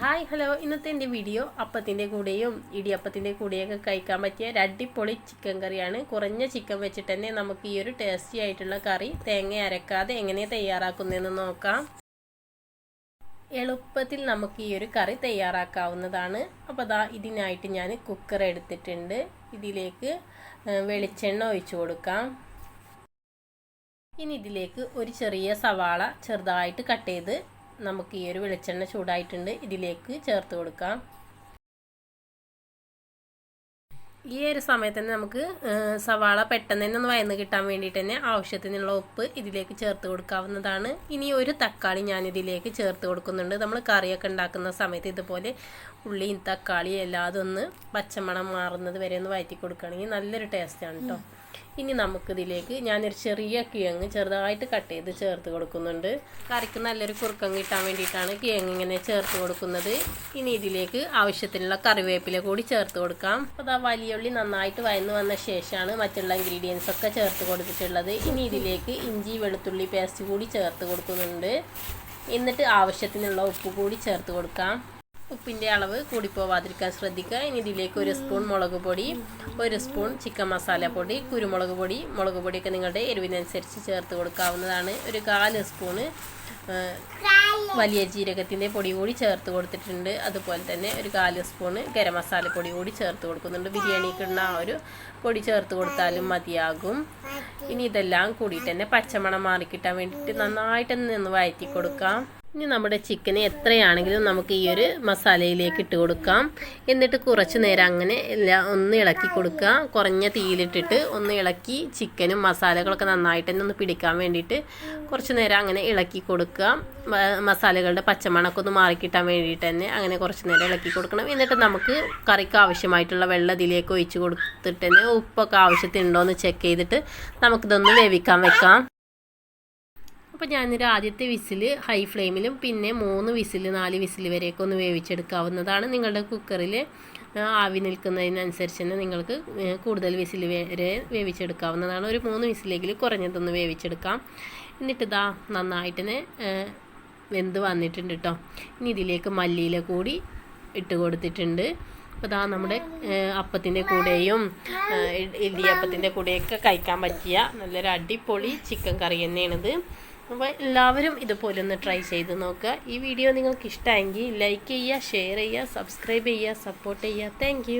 Hi hello ഇന്നത്തെ എന്റെ video അപ്പത്തിന്റെ കൂടെയും ഇടിയപ്പത്തിന്റെ കൂടെയൊക്കെ കഴിക്കാൻ പറ്റിയ രടിപ്പൊളി ചിക്കൻ കറിയാണ്. കുറഞ്ഞ ചിക്കൻ വെച്ചിട്ട് തന്നെ നമുക്ക് ഈ ഒരു ടേസ്റ്റി ആയിട്ടുള്ള കറി തേങ്ങ അരക്കാതെ എങ്ങനെ തയ്യാറാക്കുന്നതെന്ന് നോക്കാം. എളുപ്പത്തിൽ നമുക്ക് ഈ ഒരു കറി തയ്യാറാക്കാവുന്നതാണ്. അപ്പോൾ അതാ ഇതിനായിട്ട് ഞാൻ കുക്കർ എടുത്തിട്ടുണ്ട്. ഇതിലേക്ക് വെളിച്ചെണ്ണ ഒഴിച്ചു കൊടുക്കാം. ഇനി ഇതിലേക്ക് ഒരു ചെറിയ സവാള ചെറുതായിട്ട് കട്ട് ചെയ്ത് നമുക്ക് ഈ ഒരു വെളിച്ചെണ്ണ ചൂടായിട്ടുണ്ട്. ഇതിലേക്ക് ചേർത്ത് കൊടുക്കാം. ഈ ഒരു സമയത്ത് തന്നെ നമുക്ക് സവാള പെട്ടെന്ന് തന്നെ ഒന്ന് വയന്ന് കിട്ടാൻ വേണ്ടിയിട്ട് തന്നെ ആവശ്യത്തിനുള്ള ഉപ്പ് ഇതിലേക്ക് ചേർത്ത് കൊടുക്കാവുന്നതാണ്. ഇനി ഒരു തക്കാളി ഞാൻ ഇതിലേക്ക് ചേർത്ത് കൊടുക്കുന്നുണ്ട്. നമ്മൾ കറിയൊക്കെ ഉണ്ടാക്കുന്ന സമയത്ത് ഇതുപോലെ ഉള്ളിയും തക്കാളിയും എല്ലാതും ഒന്ന് പച്ചമണം മാറുന്നത് വരെ ഒന്ന് വയറ്റി കൊടുക്കുകയാണെങ്കിൽ നല്ലൊരു ടേസ്റ്റാണ് കേട്ടോ ഇനി നമുക്കിതിലേക്ക് ഞാനൊരു ചെറിയ കിഴങ്ങ് ചെറുതായിട്ട് കട്ട് ചെയ്ത് ചേർത്ത് കൊടുക്കുന്നുണ്ട്. കറിക്ക് നല്ലൊരു കുറുക്കം കിട്ടാൻ വേണ്ടിയിട്ടാണ് കിഴങ്ങ് ഇങ്ങനെ ചേർത്ത് കൊടുക്കുന്നത്. ഇനി ഇതിലേക്ക് ആവശ്യത്തിനുള്ള കറിവേപ്പില കൂടി ചേർത്ത് കൊടുക്കാം. അപ്പോൾ ആ വലിയ ഉള്ളി നന്നായിട്ട് വയന്ന് വന്ന ശേഷമാണ് മറ്റുള്ള ഇൻഗ്രീഡിയൻസ് ഒക്കെ ചേർത്ത് കൊടുത്തിട്ടുള്ളത്. ഇനി ഇതിലേക്ക് ഇഞ്ചി വെളുത്തുള്ളി പേസ്റ്റ് കൂടി ചേർത്ത് കൊടുക്കുന്നുണ്ട്. എന്നിട്ട് ആവശ്യത്തിനുള്ള ഉപ്പ് കൂടി ചേർത്ത് കൊടുക്കാം. ഉപ്പിന്റെ അളവ് കൂടിപ്പോവാതിരിക്കാൻ ശ്രദ്ധിക്കുക. ഇനി ഇതിലേക്ക് ഒരു സ്പൂൺ മുളക് പൊടി ഒരു സ്പൂൺ ചിക്കൻ മസാല പൊടി കുരുമുളക് പൊടി. മുളക് പൊടിയൊക്കെ നിങ്ങളുടെ എരിവിനനുസരിച്ച് ചേർത്ത് കൊടുക്കാവുന്നതാണ്. ഒരു കാൽ സ്പൂണ് വലിയ ജീരകത്തിന്റെ പൊടി കൂടി ചേർത്ത് കൊടുത്തിട്ടുണ്ട്. അതുപോലെ തന്നെ ഒരു കാൽ സ്പൂണ് ഗരം മസാല പൊടി കൂടി ചേർത്ത് കൊടുക്കുന്നുണ്ട്. ബിരിയാണിക്കുള്ള ആ ഒരു പൊടി ചേർത്ത് കൊടുത്താലും മതിയാകും. ഇനി ഇതെല്ലാം കൂടിയിട്ട് തന്നെ പച്ചമണം മാറിക്കിട്ടാൻ വേണ്ടിയിട്ട് നന്നായിട്ട് നിന്ന് വഴറ്റി കൊടുക്കാം ഇനി നമ്മുടെ ചിക്കന് എത്രയാണെങ്കിലും നമുക്ക് ഈ ഒരു മസാലയിലേക്ക് ഇട്ട് കൊടുക്കാം. എന്നിട്ട് കുറച്ച് നേരം അങ്ങനെ എല്ലാം ഒന്ന് ഇളക്കി കൊടുക്കുക. കുറഞ്ഞ തീയിലിട്ടിട്ട് ഒന്ന് ഇളക്കി ചിക്കനും മസാലകളൊക്കെ നന്നായിട്ട് തന്നെ ഒന്ന് പിടിക്കാൻ വേണ്ടിയിട്ട് കുറച്ച് നേരം അങ്ങനെ ഇളക്കി കൊടുക്കാം മസാലകളുടെ പച്ചമണക്ക് ഒന്ന് മാറിക്കിട്ടാൻ വേണ്ടിയിട്ട് തന്നെ അങ്ങനെ കുറച്ച് നേരം ഇളക്കി കൊടുക്കണം. എന്നിട്ട് നമുക്ക് കറിക്ക് ആവശ്യമായിട്ടുള്ള വെള്ളം ഇതിലേക്ക് ഒഴിച്ച് കൊടുത്തിട്ട് തന്നെ ഉപ്പൊക്കെ ആവശ്യത്തിനുണ്ടോ എന്ന് ചെക്ക് ചെയ്തിട്ട് നമുക്കിതൊന്ന് വേവിക്കാൻ വെക്കാം. അപ്പോൾ ഞാനൊരു ആദ്യത്തെ വിസിൽ ഹൈ ഫ്ലെയിമിലും പിന്നെ മൂന്ന് വിസിൽ നാല് വിസിൽ വരെയൊക്കെ ഒന്ന് വേവിച്ചെടുക്കാവുന്നതാണ്. നിങ്ങളുടെ കുക്കറിൽ ആവി നിൽക്കുന്നതിനനുസരിച്ച് തന്നെ നിങ്ങൾക്ക് കൂടുതൽ വിസിൽ വരെ വേവിച്ചെടുക്കാവുന്നതാണ്. ഒരു മൂന്ന് വിസിലെങ്കിൽ കുറഞ്ഞതൊന്ന് വേവിച്ചെടുക്കാം. എന്നിട്ട് ഇതാ നന്നായിട്ട് തന്നെ വെന്ത് വന്നിട്ടുണ്ട് കേട്ടോ ഇനി ഇതിലേക്ക് മല്ലിയില കൂടി ഇട്ട് കൊടുത്തിട്ടുണ്ട്. അപ്പോൾ ഇതാ നമ്മുടെ അപ്പത്തിന്റെ കൂടെയും ഇടിയപ്പത്തിന്റെ കൂടെയൊക്കെ കഴിക്കാൻ പറ്റിയ നല്ലൊരു അടിപൊളി ചിക്കൻ കറി തന്നെയാണിത്. അപ്പോൾ എല്ലാവരും ഇതുപോലെ ഒന്ന് ട്രൈ ചെയ്ത് നോക്കുക. ഈ വീഡിയോ നിങ്ങൾക്ക് ഇഷ്ടമെങ്കിൽ ലൈക്ക് ചെയ്യുക ഷെയർ ചെയ്യുക സബ്സ്ക്രൈബ് ചെയ്യുക സപ്പോർട്ട് ചെയ്യുക. താങ്ക്